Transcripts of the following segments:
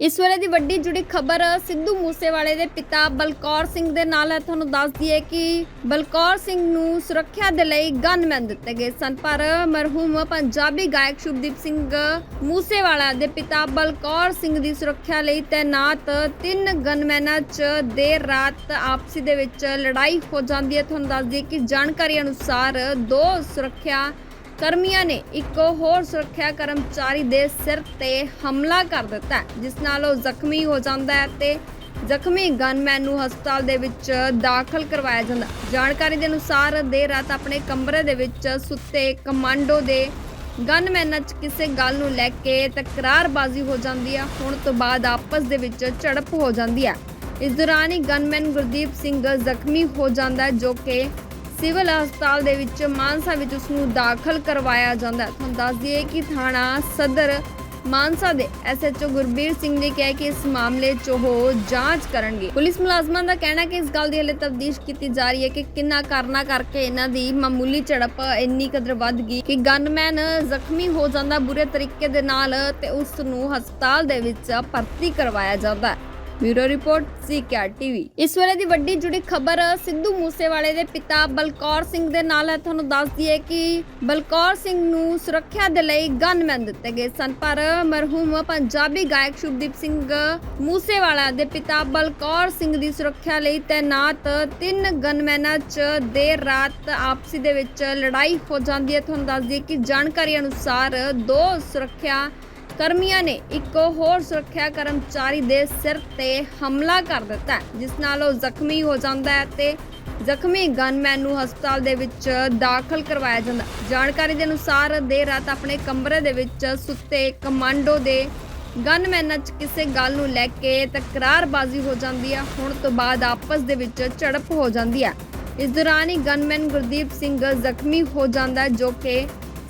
ਇਸ ਵੇਲੇ ਦੀ ਵੱਡੀ ਜੁੜੀ ਖਬਰ ਸਿੱਧੂ ਮੂਸੇਵਾਲੇ ਦੇ ਪਿਤਾ ਬਲਕੌਰ ਸਿੰਘ ਦੇ ਨਾਲ ਹੈ। ਤੁਹਾਨੂੰ ਦੱਸ ਦਈਏ ਕਿ ਬਲਕੌਰ ਸਿੰਘ ਨੂੰ ਸੁਰੱਖਿਆ ਦੇ ਲਈ ਗਨਮੈਨ ਦਿੱਤੇ ਗਏ ਸਨ, ਪਰ ਮਰਹੂਮ ਪੰਜਾਬੀ ਗਾਇਕ ਸ਼ੁਭਦੀਪ ਸਿੰਘ ਮੂਸੇਵਾਲਾ ਦੇ ਪਿਤਾ ਬਲਕੌਰ ਸਿੰਘ ਦੀ ਸੁਰੱਖਿਆ ਲਈ ਤੈਨਾਤ ਤਿੰਨ ਗਨਮੈਨਾਂ 'ਚ ਦੇਰ ਰਾਤ ਆਪਸੀ ਦੇ ਵਿੱਚ ਲੜਾਈ ਹੋ ਜਾਂਦੀ ਹੈ। ਤੁਹਾਨੂੰ ਦੱਸ ਦਈਏ ਕਿ ਜਾਣਕਾਰੀ ਅਨੁਸਾਰ ਦੋ ਸੁਰੱਖਿਆ ਕਰਮੀਆਂ ਨੇ ਇੱਕ ਹੋਰ ਸੁਰੱਖਿਆ ਕਰਮਚਾਰੀ ਦੇ ਸਿਰ ਤੇ ਹਮਲਾ ਕਰ ਦਿੱਤਾ ਜਿਸ ਨਾਲ ਉਹ ਜ਼ਖਮੀ ਹੋ ਜਾਂਦਾ ਹੈ ਤੇ ਜ਼ਖਮੀ ਗਨਮੈਨ ਨੂੰ ਹਸਪਤਾਲ ਦੇ ਵਿੱਚ ਦਾਖਲ ਕਰਵਾਇਆ ਜਾਂਦਾ ਜਾਣਕਾਰੀ ਦੇ ਅਨੁਸਾਰ ਦੇਰ ਰਾਤ ਆਪਣੇ ਕਮਰੇ ਦੇ ਵਿੱਚ ਸੁੱਤੇ ਕਮਾਂਡੋ ਦੇ ਗਨਮੈਨਾਂ 'ਚ ਕਿਸੇ ਗੱਲ ਨੂੰ ਲੈ ਕੇ ਤਕਰਾਰਬਾਜ਼ੀ ਹੋ ਜਾਂਦੀ ਹੈ। ਹੁਣ ਤੋਂ ਬਾਅਦ ਆਪਸ ਦੇ ਵਿੱਚ ਝੜਪ ਹੋ ਜਾਂਦੀ ਹੈ। ਇਸ ਦੌਰਾਨ ਹੀ ਗਨਮੈਨ ਗੁਰਦੀਪ ਸਿੰਘ ਜ਼ਖਮੀ ਹੋ ਜਾਂਦਾ ਜੋ ਕਿ ਸਿਵਲ ਹਸਪਤਾਲ ਦੇ ਵਿੱਚ ਮਾਨਸਾ ਵਿੱਚ ਉਸ ਨੂੰ ਦਾਖਲ ਕਰਵਾਇਆ ਜਾਂਦਾ ਹੈ। ਤੁਹਾਨੂੰ ਦੱਸ ਦਈਏ ਕਿ ਥਾਣਾ ਸਦਰ ਮਾਨਸਾ ਦੇ ਐਸਐਚਓ ਗੁਰਬੀਰ ਸਿੰਘ ਨੇ ਕਿਹਾ ਕਿ ਇਸ ਮਾਮਲੇ 'ਚ ਉਹ ਜਾਂਚ ਕਰਨਗੇ। ਪੁਲਿਸ ਮੁਲਾਜ਼ਮਾਂ ਦਾ ਕਹਿਣਾ ਕਿ ਇਸ ਗੱਲ ਦੀ ਹਲੇ ਤਫਤੀਸ਼ ਕੀਤੀ ਜਾ ਰਹੀ ਹੈ ਕਿ ਕਿੰਨਾ ਕਾਰਨਾ ਕਰਕੇ ਇਹਨਾਂ ਦੀ ਮਾਮੂਲੀ ਝੜਪ ਇੰਨੀ ਕਦਰ ਵੱਧ ਗਈ ਕਿ ਗਨਮੈਨ ਜ਼ਖਮੀ ਹੋ ਜਾਂਦਾ ਬੁਰੇ ਤਰੀਕੇ ਦੇ ਨਾਲ ਤੇ ਉਸ ਨੂੰ ਹਸਪਤਾਲ ਦੇ ਵਿੱਚ ਭਰਤੀ ਕਰਵਾਇਆ ਜਾਂਦਾ ਹੈ। Bureau report, CKR TV. ਇਸ ਵੇਲੇ ਦੀ ਵੱਡੀ ਜੁੜੀ ਖਬਰ ਸਿੱਧੂ ਮੂਸੇਵਾਲੇ ਦੇ ਪਿਤਾ ਬਲਕੌਰ ਸਿੰਘ ਦੇ ਨਾਲ ਹੈ। ਤੁਹਾਨੂੰ ਦੱਸ ਦਈਏ ਕਿ ਬਲਕੌਰ ਸਿੰਘ ਨੂੰ ਸੁਰੱਖਿਆ ਦੇ ਲਈ ਗਨਮੈਨ ਦਿੱਤੇ ਗਏ ਸਨ, ਪਰ ਮਰਹੂਮ ਪੰਜਾਬੀ ਗਾਇਕ ਸ਼ੁਭਦੀਪ ਸਿੰਘ ਮੂਸੇਵਾਲਾ ਦੇ ਪਿਤਾ ਬਲਕੌਰ ਸਿੰਘ ਦੀ ਸੁਰੱਖਿਆ ਲਈ ਤੈਨਾਤ ਤਿੰਨ ਗਨਮੈਨਾਂ 'ਚ ਦੇਰ ਰਾਤ ਆਪਸੀ ਦੇ ਵਿੱਚ ਲੜਾਈ ਹੋ ਜਾਂਦੀ ਹੈ। ਤੁਹਾਨੂੰ ਦੱਸ ਦਈਏ ਕਿ ਜਾਣਕਾਰੀ ਅਨੁਸਾਰ ਦੋ ਸੁਰੱਖਿਆ ਕਰਮੀਆਂ ਨੇ ਇੱਕ ਹੋਰ ਸੁਰੱਖਿਆ ਕਰਮਚਾਰੀ ਦੇ ਸਿਰ ਤੇ ਹਮਲਾ ਕਰ ਦਿੱਤਾ ਜਿਸ ਨਾਲ ਉਹ ਜ਼ਖਮੀ ਹੋ ਜਾਂਦਾ ਹੈ ਤੇ ਜ਼ਖਮੀ ਗਨਮੈਨ ਨੂੰ ਹਸਪਤਾਲ ਦੇ ਵਿੱਚ ਦਾਖਲ ਕਰਵਾਇਆ ਜਾਂਦਾ ਜਾਣਕਾਰੀ ਦੇ ਅਨੁਸਾਰ ਦੇਰ ਰਾਤ ਆਪਣੇ ਕਮਰੇ ਦੇ ਵਿੱਚ ਸੁੱਤੇ ਕਮਾਂਡੋ ਦੇ ਗਨਮੈਨਾਂ 'ਚ ਕਿਸੇ ਗੱਲ ਨੂੰ ਲੈ ਕੇ ਤਕਰਾਰਬਾਜ਼ੀ ਹੋ ਜਾਂਦੀ ਹੈ। ਹੁਣ ਤੋਂ ਬਾਅਦ ਆਪਸ ਦੇ ਵਿੱਚ ਝੜਪ ਹੋ ਜਾਂਦੀ ਹੈ। ਇਸ ਦੌਰਾਨ ਹੀ ਗਨਮੈਨ ਗੁਰਦੀਪ ਸਿੰਘ ਜ਼ਖਮੀ ਹੋ ਜਾਂਦਾ ਹੈ, ਜੋ ਕਿ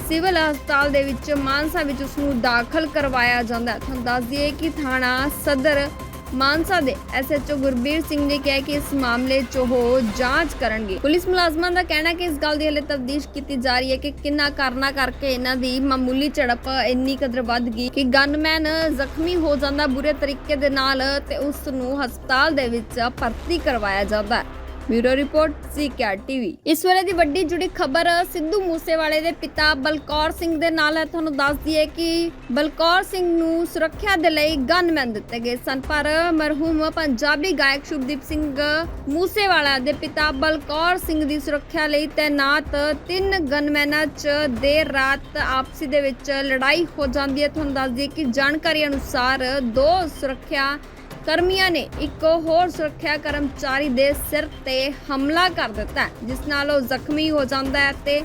ਸਿਵਲ ਹਸਪਤਾਲ ਦੇ ਵਿੱਚ ਮਾਨਸਾ ਵਿੱਚ ਉਸ ਨੂੰ ਦਾਖਲ ਕਰਵਾਇਆ ਜਾਂਦਾ ਹੈ। ਤੁਹਾਨੂੰ ਦੱਸ ਦਈਏ ਕਿ ਥਾਣਾ ਸਦਰ ਮਾਨਸਾ ਦੇ ਐਸਐਚਓ ਗੁਰਬੀਰ ਸਿੰਘ ਨੇ ਕਿਹਾ ਕਿ ਇਸ ਮਾਮਲੇ 'ਚ ਉਹ ਜਾਂਚ ਕਰਨਗੇ। ਪੁਲਿਸ ਮੁਲਾਜ਼ਮਾਂ ਦਾ ਕਹਿਣਾ ਕਿ ਇਸ ਗੱਲ ਦੀ ਹਲੇ ਤਫਤੀਸ਼ ਕੀਤੀ ਜਾ ਰਹੀ ਹੈ ਕਿ ਕਿੰਨਾ ਕਾਰਨਾ ਕਰਕੇ ਇਹਨਾਂ ਦੀ ਮਾਮੂਲੀ ਝੜਪ ਇੰਨੀ ਕਦਰ ਵੱਧ ਗਈ ਕਿ ਗਨਮੈਨ ਜ਼ਖਮੀ ਹੋ ਜਾਂਦਾ ਬੁਰੇ ਤਰੀਕੇ ਦੇ ਨਾਲ ਤੇ ਉਸ ਨੂੰ ਹਸਪਤਾਲ ਦੇ ਵਿੱਚ ਭਰਤੀ ਕਰਵਾਇਆ ਜਾਂਦਾ ਹੈ। Bureau report, CKR TV. ਇਸ ਵੇਲੇ ਦੀ ਵੱਡੀ ਜੁੜੀ ਖਬਰ ਸਿੱਧੂ ਮੂਸੇਵਾਲੇ ਦੇ ਪਿਤਾ ਬਲਕੌਰ ਸਿੰਘ ਦੇ ਨਾਲ ਹੈ। ਤੁਹਾਨੂੰ ਦੱਸ ਦਈਏ ਕਿ ਬਲਕੌਰ ਸਿੰਘ ਨੂੰ ਸੁਰੱਖਿਆ ਦੇ ਲਈ ਗਨਮੈਨ ਦਿੱਤੇ ਗਏ ਸਨ, ਪਰ ਮਰਹੂਮ ਪੰਜਾਬੀ ਗਾਇਕ ਸ਼ੁਭਦੀਪ ਸਿੰਘ ਮੂਸੇਵਾਲਾ ਦੇ ਪਿਤਾ ਬਲਕੌਰ ਸਿੰਘ ਦੀ ਸੁਰੱਖਿਆ ਲਈ ਤੈਨਾਤ ਤਿੰਨ ਗਨਮੈਨਾਂ 'ਚ ਦੇਰ ਰਾਤ ਆਪਸੀ ਦੇ ਵਿੱਚ ਲੜਾਈ ਹੋ ਜਾਂਦੀ ਹੈ। ਤੁਹਾਨੂੰ ਦੱਸ ਦਈਏ ਕਿ ਜਾਣਕਾਰੀ ਅਨੁਸਾਰ ਦੋ ਸੁਰੱਖਿਆ ਕਰਮੀਆਂ ਨੇ ਇੱਕ ਹੋਰ ਸੁਰੱਖਿਆ ਕਰਮਚਾਰੀ ਦੇ ਸਿਰ ਤੇ ਹਮਲਾ ਕਰ ਦਿੱਤਾ ਜਿਸ ਨਾਲ ਉਹ ਜ਼ਖਮੀ ਹੋ ਜਾਂਦਾ ਹੈ ਤੇ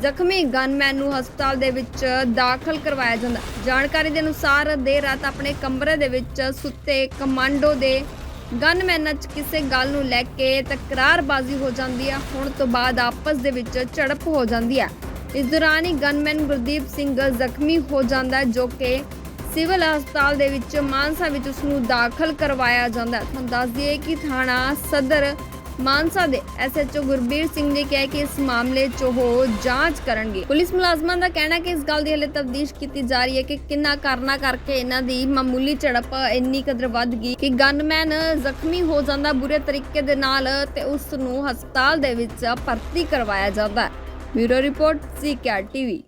ਜ਼ਖਮੀ ਗਨਮੈਨ ਨੂੰ ਹਸਪਤਾਲ ਦੇ ਵਿੱਚ ਦਾਖਲ ਕਰਵਾਇਆ ਜਾਂਦਾ ਜਾਣਕਾਰੀ ਦੇ ਅਨੁਸਾਰ ਦੇਰ ਰਾਤ ਆਪਣੇ ਕਮਰੇ ਦੇ ਵਿੱਚ ਸੁੱਤੇ ਕਮਾਂਡੋ ਦੇ ਗਨਮੈਨਾਂ 'ਚ ਕਿਸੇ ਗੱਲ ਨੂੰ ਲੈ ਕੇ ਤਕਰਾਰਬਾਜ਼ੀ ਹੋ ਜਾਂਦੀ ਹੈ। ਹੁਣ ਤੋਂ ਬਾਅਦ ਆਪਸ ਦੇ ਵਿੱਚ ਝੜਪ ਹੋ ਜਾਂਦੀ ਹੈ। ਇਸ ਦੌਰਾਨ ਹੀ ਗਨਮੈਨ ਗੁਰਦੀਪ ਸਿੰਘ ਜ਼ਖਮੀ ਹੋ ਜਾਂਦਾ ਹੈ, ਜੋ ਕਿ ਸਿਵਲ ਹਸਪਤਾਲ ਦੇ ਵਿੱਚ ਮਾਨਸਾ ਵਿੱਚ ਉਸ ਨੂੰ ਦਾਖਲ ਕਰਵਾਇਆ ਜਾਂਦਾ ਹੈ। ਤੁਹਾਨੂੰ ਦੱਸ ਦਈਏ ਕਿ ਥਾਣਾ ਸਦਰ ਮਾਨਸਾ ਦੇ ਐਸਐਚਓ ਗੁਰਬੀਰ ਸਿੰਘ ਨੇ ਕਿਹਾ ਕਿ ਇਸ ਮਾਮਲੇ 'ਚ ਉਹ ਜਾਂਚ ਕਰਨਗੇ। ਪੁਲਿਸ ਮੁਲਾਜ਼ਮਾਂ ਦਾ ਕਹਿਣਾ ਕਿ ਇਸ ਗੱਲ ਦੀ ਹਲੇ ਤਫਤੀਸ਼ ਕੀਤੀ ਜਾ ਰਹੀ ਹੈ ਕਿ ਕਿੰਨਾ ਕਾਰਨਾ ਕਰਕੇ ਇਹਨਾਂ ਦੀ ਮਾਮੂਲੀ ਝੜਪ ਇੰਨੀ ਕਦਰ ਵੱਧ ਗਈ ਕਿ ਗਨਮੈਨ ਜ਼ਖਮੀ ਹੋ ਜਾਂਦਾ ਬੁਰੇ ਤਰੀਕੇ ਦੇ ਨਾਲ ਤੇ ਉਸ ਨੂੰ ਹਸਪਤਾਲ ਦੇ ਵਿੱਚ ਭਰਤੀ ਕਰਵਾਇਆ ਜਾਂਦਾ ਹੈ। Bureau report CKR TV